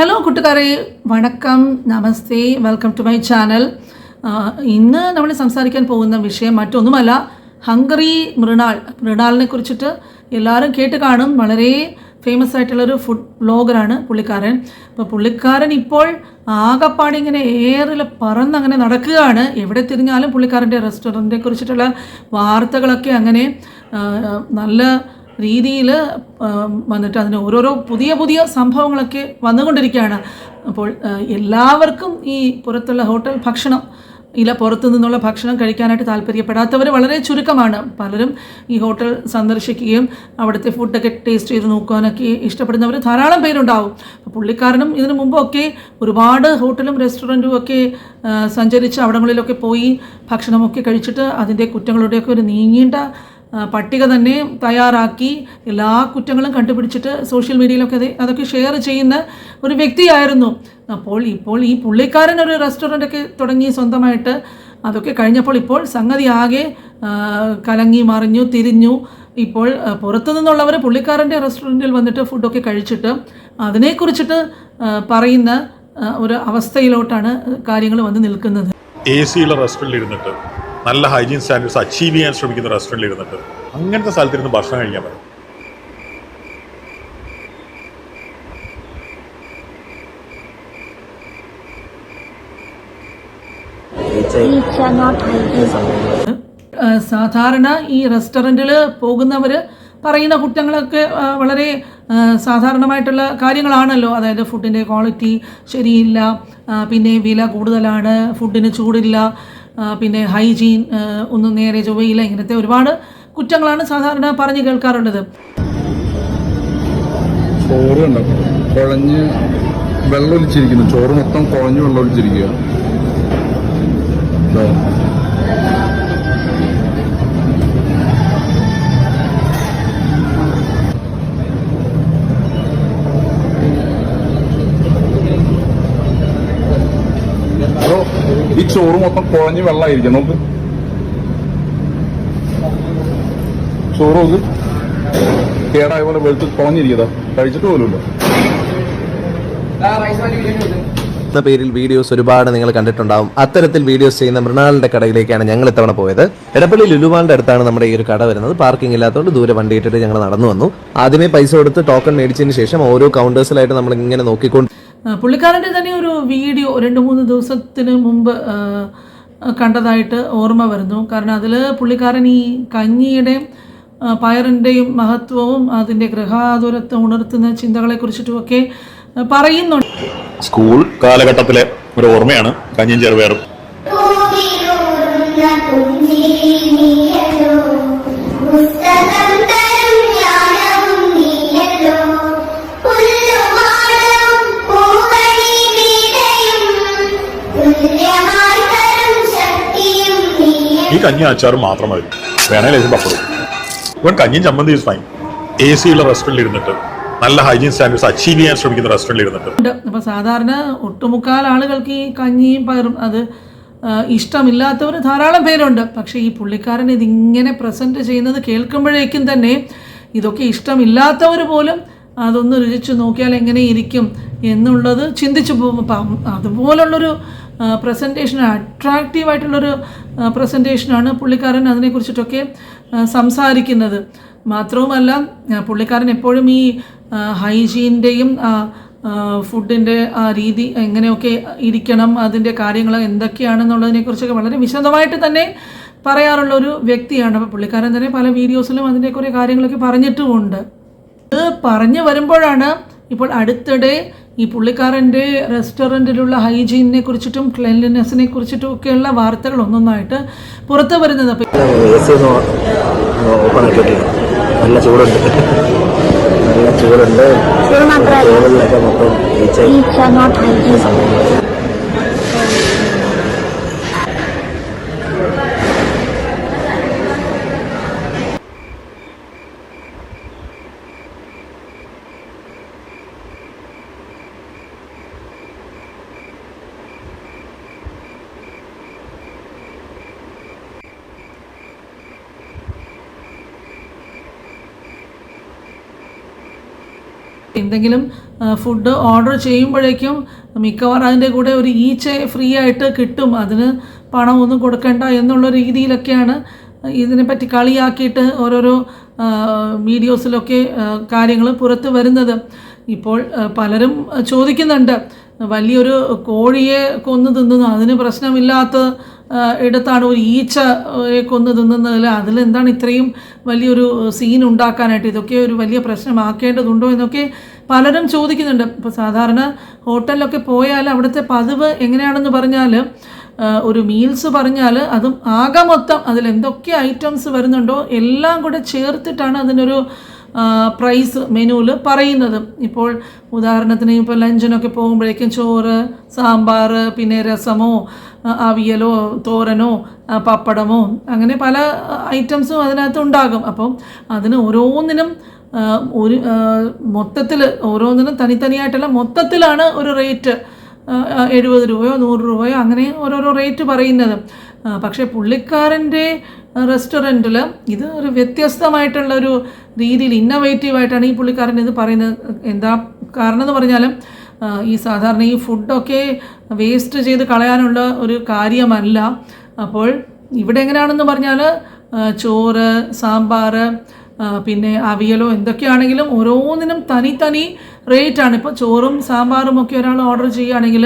Hello കൂട്ടുകാരെ. വണക്കം. നമസ്തേ. വെൽക്കം ടു മൈ ചാനൽ ഇന്ന് നമ്മൾ സംസാരിക്കാൻ പോകുന്ന വിഷയം മറ്റൊന്നുമല്ല ഹംഗറി മൃണാൾ. മൃണാളിനെ കുറിച്ചിട്ട് എല്ലാവരും കേട്ട് കാണും. വളരെ ഫേമസ് ആയിട്ടുള്ളൊരു ഫുഡ് വ്ളോഗറാണ് പുള്ളിക്കാരൻ. അപ്പോൾ പുള്ളിക്കാരൻ ഇപ്പോൾ ആകപ്പാടെ ഇങ്ങനെ ഏറിൽ പറന്നങ്ങനെ നടക്കുകയാണ്. എവിടെ തിരിഞ്ഞാലും പുള്ളിക്കാരന്റെ റെസ്റ്റോറന്റിനെ കുറിച്ചിട്ടുള്ള വാർത്തകളൊക്കെ അങ്ങനെ നല്ല രീതിയിൽ വന്നിട്ട് അതിന് ഓരോരോ പുതിയ പുതിയ സംഭവങ്ങളൊക്കെ വന്നുകൊണ്ടിരിക്കുകയാണ്. അപ്പോൾ എല്ലാവർക്കും ഈ പുറത്തുള്ള ഹോട്ടൽ ഭക്ഷണം ഇല്ല പുറത്തു നിന്നുള്ള ഭക്ഷണം കഴിക്കാനായിട്ട് താല്പര്യപ്പെടാത്തവർ വളരെ ചുരുക്കമാണ്. പലരും ഈ ഹോട്ടൽ സന്ദർശിക്കുകയും അവിടുത്തെ ഫുഡൊക്കെ ടേസ്റ്റ് ചെയ്ത് നോക്കാനൊക്കെ ഇഷ്ടപ്പെടുന്നവർ ധാരാളം പേരുണ്ടാവും. പുള്ളിക്കാരനും ഇതിനു മുമ്പൊക്കെ ഒരുപാട് ഹോട്ടലും റെസ്റ്റോറന്റും ഒക്കെ സഞ്ചരിച്ച് അവിടങ്ങളിലൊക്കെ പോയി ഭക്ഷണമൊക്കെ കഴിച്ചിട്ട് അതിന്റെ കുറ്റങ്ങളുടെയൊക്കെ ഒരു നീങ്ങേണ്ട പട്ടിക തന്നെ തയ്യാറാക്കി എല്ലാ കുറ്റങ്ങളും കണ്ടുപിടിച്ചിട്ട് സോഷ്യൽ മീഡിയയിലൊക്കെ അത് അതൊക്കെ ഷെയർ ചെയ്യുന്ന ഒരു വ്യക്തിയായിരുന്നു. അപ്പോൾ ഇപ്പോൾ ഈ പുള്ളിക്കാരൻ ഒരു റെസ്റ്റോറന്റ് ഒക്കെ തുടങ്ങി സ്വന്തമായിട്ട്. അതൊക്കെ കഴിഞ്ഞപ്പോൾ ഇപ്പോൾ സംഗതി ആകെ കലങ്ങി മറിഞ്ഞു തിരിഞ്ഞു. ഇപ്പോൾ പുറത്തു നിന്നുള്ളവർ പുള്ളിക്കാരന്റെ റെസ്റ്റോറന്റിൽ വന്നിട്ട് ഫുഡൊക്കെ കഴിച്ചിട്ട് അതിനെക്കുറിച്ചിട്ട് പറയുന്ന ഒരു അവസ്ഥയിലോട്ടാണ് കാര്യങ്ങൾ വന്ന് നിൽക്കുന്നത്. എ സിയുള്ള റെസ്റ്റോറന്റിൽ ഇരുന്നിട്ട് നല്ല ഹൈജീൻ സ്റ്റാൻഡേർഡ്സ് അച്ചീവ് ചെയ്യാൻ ശ്രമിക്കുന്ന റെസ്റ്റോറന്റിൽ ഇരുന്നിട്ട് അങ്ങനത്തെ സ്ഥലത്തിരുന്ന് ഭക്ഷണം കഴിക്കാൻ പറ്റും. സാധാരണ ഈ റെസ്റ്റോറന്റിൽ പോകുന്നവർ പറയുന്ന കുറ്റങ്ങളൊക്കെ വളരെ സാധാരണമായിട്ടുള്ള കാര്യങ്ങളാണല്ലോ. അതായത് ഫുഡിന്റെ ക്വാളിറ്റി ശരിയില്ല പിന്നെ വില കൂടുതലാണ് ഫുഡിന് ചൂടില്ല പിന്നെ ഹൈജീൻ ഒന്ന് നേരെ ചൊവ്വയില്ല. ഇങ്ങനത്തെ ഒരുപാട് കുറ്റങ്ങളാണ് സാധാരണ പറഞ്ഞു കേൾക്കാറുള്ളത്. ചോറ് കുഴഞ്ഞ് വെള്ളം ഒലിച്ചിരിക്കുന്നു ചോറ് മൊത്തം കുഴഞ്ഞ് വെള്ളം ചോറ് മൊത്തം കുഴഞ്ഞ് വെള്ളമായിരിക്കും. നോക്ക്. ചോറ് നോക്ക്. കേടായ പോലെ വെളുത്ത് കുഴഞ്ഞിരിക്കതാ കഴിച്ചിട്ട് പോലുമില്ല. പേരിൽ വീഡിയോസ് ഒരുപാട് നിങ്ങൾ കണ്ടിട്ടുണ്ടാവും. അത്തരത്തിൽ വീഡിയോസ് ചെയ്യുന്ന മൃണാളിന്റെ കടയിലേക്കാണ് ഞങ്ങൾ ഇത്തവണ പോയത്. എടപ്പള്ളി ലുലുവാളിന്റെ അടുത്താണ് നമ്മുടെ ഈ ഒരു കട വരുന്നത്. പാർക്കിംഗ് ഇല്ലാത്തതുകൊണ്ട് ദൂരെ വണ്ടി ഇട്ടിട്ട് ഞങ്ങൾ നടന്നു വന്നു. ആദ്യമേ പൈസ കൊടുത്ത് ടോക്കൺ മേടിച്ചതിന് ശേഷം ഓരോ കൗണ്ടേഴ്സിലായിട്ട് നമ്മൾ ഇങ്ങനെ നോക്കിക്കൊണ്ട് പുള്ളിക്കാരന്റെ തന്നെ ഒരു വീഡിയോ രണ്ട് മൂന്ന് ദിവസത്തിന് മുമ്പ് കണ്ടതായിട്ട് ഓർമ്മ വരുന്നു കാരണം അതിൽ പുള്ളിക്കാരൻ ഈ കഞ്ഞിയുടെയും പയറിന്റെയും മഹത്വവും അതിന്റെ ഗൃഹാതുരത്വം ഉണർത്തുന്ന ചിന്തകളെ കുറിച്ചിട്ടുമൊക്കെ പറയുന്നുണ്ട് സ്കൂൾ കാലഘട്ടത്തിലെ ഒരു ഓർമ്മയാണ് കഞ്ഞിയും ചെറുപയറും കഞ്ഞി അച്ചാറും മാത്രം മതി. വേണേ ലേശം പപ്പടും ഇവൻ കഞ്ഞിയും ചമ്മന്തി യൂസ് ഫൈൻ എ സിയുള്ള റെസ്റ്റോറന്റിൽ ഇരുന്നിട്ട് നല്ല ഹൈജീൻ സ്റ്റാൻഡേർഡ്സ് അച്ചീവ് ചെയ്യാൻ ശ്രമിക്കുന്ന റെസ്റ്റോറന്റിൽ ഇരുന്നിട്ട്. അപ്പോൾ സാധാരണ ഒട്ടുമുക്കാൽ ആളുകൾക്ക് ഈ കഞ്ഞിയും പയറും അത് ഇഷ്ടമില്ലാത്തവർ ധാരാളം പേരുണ്ട്. പക്ഷേ ഈ പുള്ളിക്കാരൻ ഇതിങ്ങനെ പ്രസന്റ് ചെയ്യുന്നത് കേൾക്കുമ്പോഴേക്കും തന്നെ ഇതൊക്കെ ഇഷ്ടമില്ലാത്തവർ പോലും അതൊന്ന് രുചിച്ച് നോക്കിയാൽ എങ്ങനെ ഇരിക്കും എന്നുള്ളത് ചിന്തിച്ചു പോകും അതുപോലുള്ളൊരു പ്രസന്റേഷൻ അട്രാക്റ്റീവായിട്ടുള്ളൊരു പ്രസന്റേഷനാണ് പുള്ളിക്കാരൻ അതിനെക്കുറിച്ചിട്ടൊക്കെ സംസാരിക്കുന്നത്. മാത്രവുമല്ല പുള്ളിക്കാരൻ എപ്പോഴും ഈ ഹൈജീന്റെയും ഫുഡിന്റെ ആ രീതി എങ്ങനെയൊക്കെ ഇരിക്കണം അതിന്റെ കാര്യങ്ങൾ എന്തൊക്കെയാണെന്നുള്ളതിനെക്കുറിച്ചൊക്കെ വളരെ വിശദമായിട്ട് തന്നെ പറയാറുള്ള ഒരു വ്യക്തിയാണ്. അപ്പോൾ പുള്ളിക്കാരൻ തന്നെ പല വീഡിയോസിലും അതിന്റെ കുറേ കാര്യങ്ങളൊക്കെ പറഞ്ഞിട്ടുമുണ്ട്. ഇത് പറഞ്ഞു വരുമ്പോഴാണ് ഇപ്പോൾ അടുത്തിടെ ഈ പുള്ളിക്കാരന്റെ റെസ്റ്റോറന്റിലുള്ള ഹൈജീനിനെ കുറിച്ചിട്ടും ക്ലെൻലിനെസ്സിനെ കുറിച്ചിട്ടും ഒക്കെയുള്ള വാർത്തകൾ ഒന്നൊന്നായിട്ട് പുറത്തു വരുന്നത്. നല്ല ചൂടുണ്ട്. നല്ല ചൂടുണ്ട്. എന്തെങ്കിലും ഫുഡ് ഓർഡർ ചെയ്യുമ്പോഴേക്കും മിക്കവാറും അതിന്റെ കൂടെ ഒരു ഈച്ച ഫ്രീ ആയിട്ട് കിട്ടും. അതിന് പണമൊന്നും കൊടുക്കേണ്ട എന്നുള്ള രീതിയിലൊക്കെയാണ് ഇതിനെപ്പറ്റി കളിയാക്കിയിട്ട് ഓരോരോ വീഡിയോസിലൊക്കെ കാര്യങ്ങൾ പുറത്ത് വരുന്നത്. ഇപ്പോൾ പലരും ചോദിക്കുന്നുണ്ട് വലിയൊരു കോഴിയെ കൊന്നു തിന്നുന്നു അതിന് പ്രശ്നമില്ലാത്ത ആ, ഇടത്താണ് ഒരു ഈച്ചയെ കൊന്നു തിന്നുന്നതിൽ. അതിലെന്താണ് ഇത്രയും വലിയൊരു സീൻ ഉണ്ടാക്കാനായിട്ട് ഇതൊക്കെ ഒരു വലിയ പ്രശ്നമാക്കേണ്ടതുണ്ടോ എന്നൊക്കെ പലരും ചോദിക്കുന്നുണ്ട്. ഇപ്പോൾ സാധാരണ ഹോട്ടലിലൊക്കെ പോയാൽ അവിടുത്തെ പതിവ് എങ്ങനെയാണെന്ന് പറഞ്ഞാൽ ഒരു മീൽസ് പറഞ്ഞാൽ അതും ആകെ മൊത്തം അതിൽ എന്തൊക്കെ ഐറ്റംസ് വരുന്നുണ്ടോ എല്ലാം കൂടെ ചേർത്തിട്ടാണ് അതിനൊരു പ്രൈസ് മെനുവിൽ പറയുന്നത്. ഇപ്പോൾ ഉദാഹരണത്തിന് ഇപ്പോൾ ലഞ്ചിനൊക്കെ പോകുമ്പോഴേക്കും ചോറ് സാമ്പാർ പിന്നെ രസമോ അവിയലോ തോരനോ പപ്പടമോ അങ്ങനെ പല ഐറ്റംസും അതിനകത്ത് ഉണ്ടാകും. അപ്പം അതിന് ഓരോന്നിനും ഒരു മൊത്തത്തിൽ ഓരോന്നിനും തനിത്തനിയായിട്ടല്ല മൊത്തത്തിലാണ് ഒരു റേറ്റ് എഴുപത് രൂപയോ നൂറ് രൂപയോ അങ്ങനെ ഓരോരോ റേറ്റ് പറയുന്നത്. പക്ഷേ പുള്ളിക്കാരന്റെ റെസ്റ്റോറന്റിൽ ഇത് ഒരു വ്യത്യസ്തമായിട്ടുള്ള ഒരു രീതിയിൽ ഇന്നൊവേറ്റീവായിട്ടാണ് ഈ പുള്ളിക്കാരൻ ഇത് പറയുന്നത്. എന്താ കാരണം എന്ന് പറഞ്ഞാലും ഈ സാധാരണ ഈ ഫുഡൊക്കെ വേസ്റ്റ് ചെയ്ത് കളയാനുള്ള ഒരു കാര്യമല്ല. അപ്പോൾ ഇവിടെ എങ്ങനെയാണെന്ന് പറഞ്ഞാൽ ചോറ് സാമ്പാർ പിന്നെ അവിയലോ എന്തൊക്കെയാണെങ്കിലും ഓരോന്നിനും തനി തനി റേറ്റാണ് ഇപ്പോൾ ചോറും സാമ്പാറും ഒക്കെ ഒരാൾ ഓർഡർ ചെയ്യുകയാണെങ്കിൽ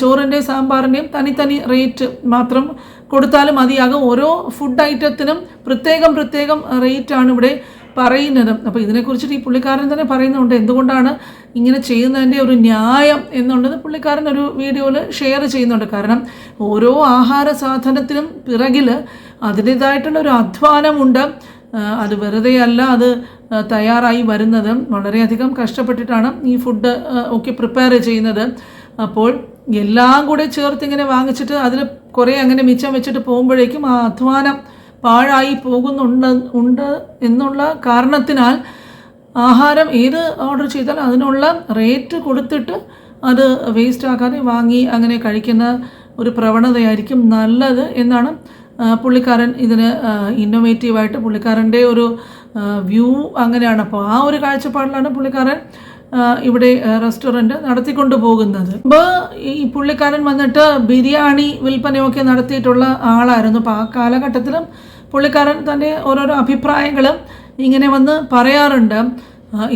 ചോറിന്റെയും സാമ്പാറിന്റെയും തനി തനി റേറ്റ് മാത്രം കൊടുത്താലും മതിയാകും. ഓരോ ഫുഡ് ഐറ്റത്തിനും പ്രത്യേകം പ്രത്യേകം റേറ്റാണ് ഇവിടെ പറയുന്നത്. അപ്പോൾ ഇതിനെക്കുറിച്ചിട്ട് ഈ പുള്ളിക്കാരൻ തന്നെ പറയുന്നുണ്ട്. എന്തുകൊണ്ടാണ് ഇങ്ങനെ ചെയ്യുന്നതിന്റെ ഒരു ന്യായം എന്നുള്ളത് പുള്ളിക്കാരൻ ഒരു വീഡിയോയിൽ ഷെയർ ചെയ്യുന്നുണ്ട്. കാരണം ഓരോ ആഹാര സാധനത്തിനും പിറകിൽ അതിന്റേതായിട്ടുള്ള ഒരു അധ്വാനമുണ്ട്. അത് വെറുതെ അല്ല അത് തയ്യാറായി വരുന്നത്. വളരെയധികം കഷ്ടപ്പെട്ടിട്ടാണ് ഈ ഫുഡ് ഒക്കെ പ്രിപ്പയർ ചെയ്യുന്നത്. അപ്പോൾ എല്ലാം കൂടെ ചേർത്ത് ഇങ്ങനെ വാങ്ങിച്ചിട്ട് അതിൽ കുറേ അങ്ങനെ മിച്ചം വെച്ചിട്ട് പോകുമ്പോഴേക്കും ആ അധ്വാനം പാഴായി പോകുന്നുണ്ട് ഉണ്ട് എന്നുള്ള കാരണത്തിനാൽ ആഹാരം ഏത് ഓർഡർ ചെയ്താലും അതിനുള്ള റേറ്റ് കൊടുത്തിട്ട് അത് വേസ്റ്റ് ആക്കാതെ വാങ്ങി അങ്ങനെ കഴിക്കുന്ന ഒരു പ്രവണതയായിരിക്കും നല്ലത് എന്നാണ് പുള്ളിക്കാരൻ ഇതിന് ഇന്നോവേറ്റീവായിട്ട് പുള്ളിക്കാരന്റെ ഒരു വ്യൂ അങ്ങനെയാണ്. അപ്പോൾ ആ ഒരു കാഴ്ചപ്പാടിലാണ് പുള്ളിക്കാരൻ ഇവിടെ റെസ്റ്റോറന്റ് നടത്തിക്കൊണ്ട് പോകുന്നത്. ഇപ്പോൾ ഈ പുള്ളിക്കാരൻ വന്നിട്ട് ബിരിയാണി വിൽപ്പനയൊക്കെ നടത്തിയിട്ടുള്ള ആളായിരുന്നു. അപ്പോൾ ആ കാലഘട്ടത്തിലും പുള്ളിക്കാരൻ തന്റെ ഓരോരോ അഭിപ്രായങ്ങളും ഇങ്ങനെ വന്ന് പറയാറുണ്ട്.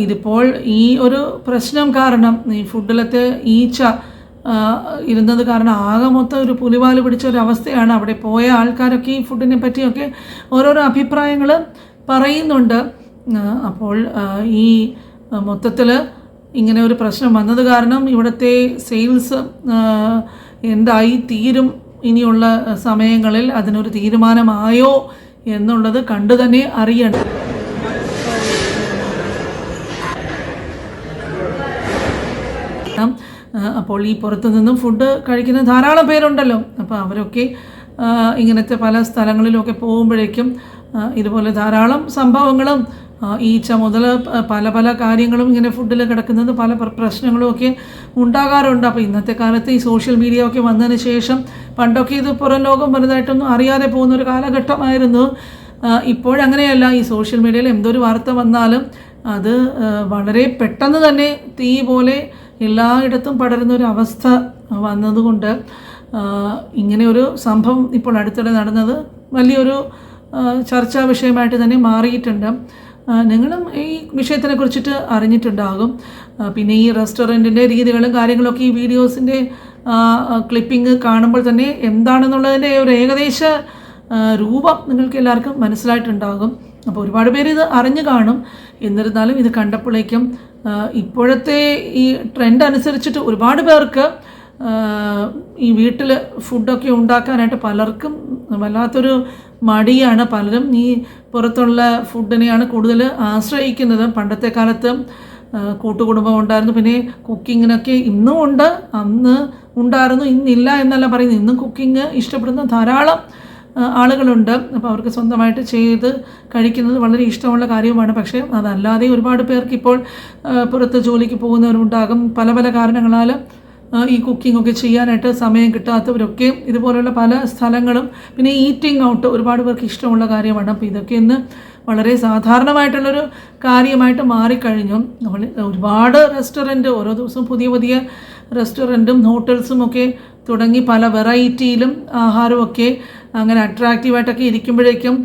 ഇതിപ്പോൾ ഈ ഒരു പ്രശ്നം കാരണം ഈ ഫുഡിലത്തെ ഈച്ച ഇരുന്നത് കാരണം ആകെ മൊത്തം ഒരു പുലിവാൽ പിടിച്ച ഒരു അവസ്ഥയാണ് അവിടെ പോയ ആൾക്കാരൊക്കെ ഈ ഫുഡിനെ പറ്റിയൊക്കെ ഓരോരോ അഭിപ്രായങ്ങൾ പറയുന്നുണ്ട്. അപ്പോൾ ഈ മൊത്തത്തിൽ ഇങ്ങനെ ഒരു പ്രശ്നം വന്നത് കാരണം ഇവിടുത്തെ സെയിൽസ് എന്തായി തീരും ഇനിയുള്ള സമയങ്ങളിൽ അതിനൊരു തീരുമാനമായോ എന്നുള്ളത് കണ്ടു തന്നെ അറിയണം. അപ്പോൾ ഈ പുറത്തു നിന്നും ഫുഡ് കഴിക്കുന്ന ധാരാളം പേരുണ്ടല്ലോ. അപ്പോൾ അവരൊക്കെ ഇങ്ങനത്തെ പല സ്ഥലങ്ങളിലൊക്കെ പോകുമ്പോഴേക്കും ഇതുപോലെ ധാരാളം സംഭവങ്ങളും ഈച്ച മുതൽ പല പല കാര്യങ്ങളും ഇങ്ങനെ ഫുഡിൽ കിടക്കുന്നത് പല പ്രശ്നങ്ങളും ഒക്കെ ഉണ്ടാകാറുണ്ട്. അപ്പോൾ ഇന്നത്തെ കാലത്ത് ഈ സോഷ്യൽ മീഡിയ ഒക്കെ വന്നതിന് ശേഷം പണ്ടൊക്കെ ഇത് പുറം ലോകം വലുതായിട്ടൊന്നും അറിയാതെ പോകുന്ന ഒരു കാലഘട്ടമായിരുന്നു ഇപ്പോഴങ്ങനെയല്ല ഈ സോഷ്യൽ മീഡിയയിൽ എന്തൊരു വാർത്ത വന്നാലും അത് വളരെ പെട്ടെന്ന് തന്നെ തീ പോലെ എല്ലായിടത്തും പടരുന്ന ഒരു അവസ്ഥ വന്നതുകൊണ്ട് ഇങ്ങനെ ഒരു സംഭവം ഇപ്പോൾ അടുത്തിടെ നടന്നത് വലിയൊരു ചർച്ചാ വിഷയമായിട്ട് തന്നെ മാറിയിട്ടുണ്ട്. നിങ്ങളും ഈ വിഷയത്തിനെ കുറിച്ചിട്ട് അറിഞ്ഞിട്ടുണ്ടാകും. പിന്നെ ഈ റെസ്റ്റോറന്റിന്റെ രീതികളും കാര്യങ്ങളൊക്കെ ഈ വീഡിയോസിന്റെ ക്ലിപ്പിംഗ് കാണുമ്പോൾ തന്നെ എന്താണെന്നുള്ളതിന്റെ ഒരു ഏകദേശ രൂപം നിങ്ങൾക്ക് എല്ലാവർക്കും മനസ്സിലായിട്ടുണ്ടാകും. അപ്പോൾ ഒരുപാട് പേര് ഇത് അറിഞ്ഞു കാണും. എന്നിരുന്നാലും ഇത് കണ്ടപ്പോഴേക്കും ഇപ്പോഴത്തെ ഈ ട്രെൻഡ് അനുസരിച്ചിട്ട് ഒരുപാട് പേർക്ക് ഈ വീട്ടിൽ ഫുഡൊക്കെ ഉണ്ടാക്കാനായിട്ട് പലർക്കും വല്ലാത്തൊരു മടിയാണ് പലരും. ഈ പുറത്തുള്ള ഫുഡിനെയാണ് കൂടുതൽ ആശ്രയിക്കുന്നത്. പണ്ടത്തെ കാലത്ത് കൂട്ടുകുടുംബം ഉണ്ടായിരുന്നു. പിന്നെ കുക്കിങ്ങിനൊക്കെ ഇന്നും ഉണ്ട്. അന്ന് ഉണ്ടായിരുന്നു ഇന്നില്ല എന്നല്ല പറയുന്നത്. ഇന്നും കുക്കിംഗ് ഇഷ്ടപ്പെടുന്ന ധാരാളം ആളുകളുണ്ട്. അപ്പോൾ അവർക്ക് സ്വന്തമായിട്ട് ചെയ്ത് കഴിക്കുന്നത് വളരെ ഇഷ്ടമുള്ള കാര്യവുമാണ്. പക്ഷേ അതല്ലാതെ ഒരുപാട് പേർക്ക് ഇപ്പോൾ പുറത്ത് ജോലിക്ക് പോകുന്നവരുണ്ടാകും. പല പല കാരണങ്ങളാൽ ഈ കുക്കിംഗ് ഒക്കെ ചെയ്യാനായിട്ട് സമയം കിട്ടാത്തവരൊക്കെ ഇതുപോലെയുള്ള പല സ്ഥലങ്ങളും പിന്നെ ഈറ്റിംഗ് ഔട്ട് ഒരുപാട് പേർക്ക് ഇഷ്ടമുള്ള കാര്യമാണ്. അപ്പോൾ ഇതൊക്കെ ഇന്ന് വളരെ സാധാരണമായിട്ടുള്ളൊരു കാര്യമായിട്ട് മാറിക്കഴിഞ്ഞു. നമ്മൾ ഒരുപാട് റെസ്റ്റോറന്റ് ഓരോ ദിവസവും പുതിയ പുതിയ റെസ്റ്റോറന്റും ഹോട്ടൽസും ഒക്കെ തുടങ്ങി പല വെറൈറ്റിയിലും ആഹാരമൊക്കെ അങ്ങനെ അട്രാക്റ്റീവായിട്ടൊക്കെ ഇരിക്കുമ്പോഴേക്കും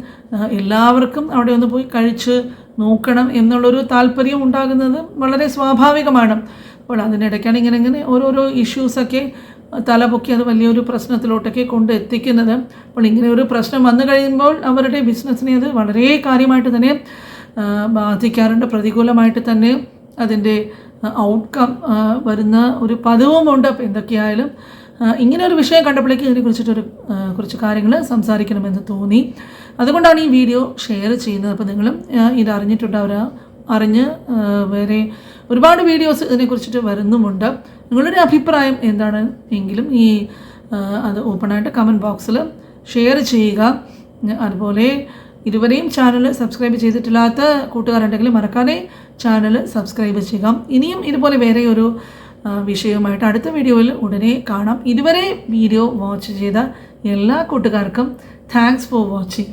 എല്ലാവർക്കും അവിടെ ഒന്ന് പോയി കഴിച്ച് നോക്കണം എന്നുള്ളൊരു താല്പര്യം ഉണ്ടാകുന്നത് വളരെ സ്വാഭാവികമാണ്. അപ്പോൾ അതിനിടയ്ക്കാണ് ഇങ്ങനെ ഇങ്ങനെ ഓരോരോ ഇഷ്യൂസൊക്കെ തലപൊക്കി അത് വലിയൊരു പ്രശ്നത്തിലോട്ടൊക്കെ കൊണ്ട് എത്തിക്കുന്നത് അപ്പോൾ ഇങ്ങനെ ഒരു പ്രശ്നം വന്നു കഴിയുമ്പോൾ അവരുടെ ബിസിനസ്സിനെ അത് വളരെ കാര്യമായിട്ട് തന്നെ ബാധിക്കാറുണ്ട്. പ്രതികൂലമായിട്ട് തന്നെ അതിന്റെ ഔട്ട്കം വരുന്ന ഒരു പതിവുമുണ്ട്. അപ്പോൾ എന്തൊക്കെയായാലും ഇങ്ങനെ ഒരു വിഷയം കണ്ടപ്പോഴേക്കും ഇതിനെ കുറിച്ചിട്ടൊരു കുറച്ച് കാര്യങ്ങൾ സംസാരിക്കണമെന്ന് തോന്നി. അതുകൊണ്ടാണ് ഈ വീഡിയോ ഷെയർ ചെയ്യുന്നത്. അപ്പോൾ നിങ്ങളും ഇത് അറിഞ്ഞിട്ടുണ്ടാവുക. അറിഞ്ഞ് വേറെ ഒരുപാട് വീഡിയോസ് ഇതിനെക്കുറിച്ചിട്ട് വരുന്നുമുണ്ട്. നിങ്ങളുടെ അഭിപ്രായം എന്താണ്? എങ്കിലും ഈ അത് ഓപ്പണായിട്ട് കമന്റ് ബോക്സിൽ ഷെയർ ചെയ്യുക. അതുപോലെ ഇതുവരെയും ചാനൽ സബ്സ്ക്രൈബ് ചെയ്തിട്ടില്ലാത്ത കൂട്ടുകാരുണ്ടെങ്കിൽ മറക്കാതെ ചാനൽ സബ്സ്ക്രൈബ് ചെയ്യുക. ഇനിയും ഇതുപോലെ വേറെ ഒരു വിഷയവുമായിട്ട് അടുത്ത വീഡിയോയിൽ ഉടനെ കാണാം. ഇതുവരെ വീഡിയോ വാച്ച് ചെയ്ത എല്ലാ കൂട്ടുകാർക്കും താങ്ക്സ് ഫോർ വാച്ചിങ്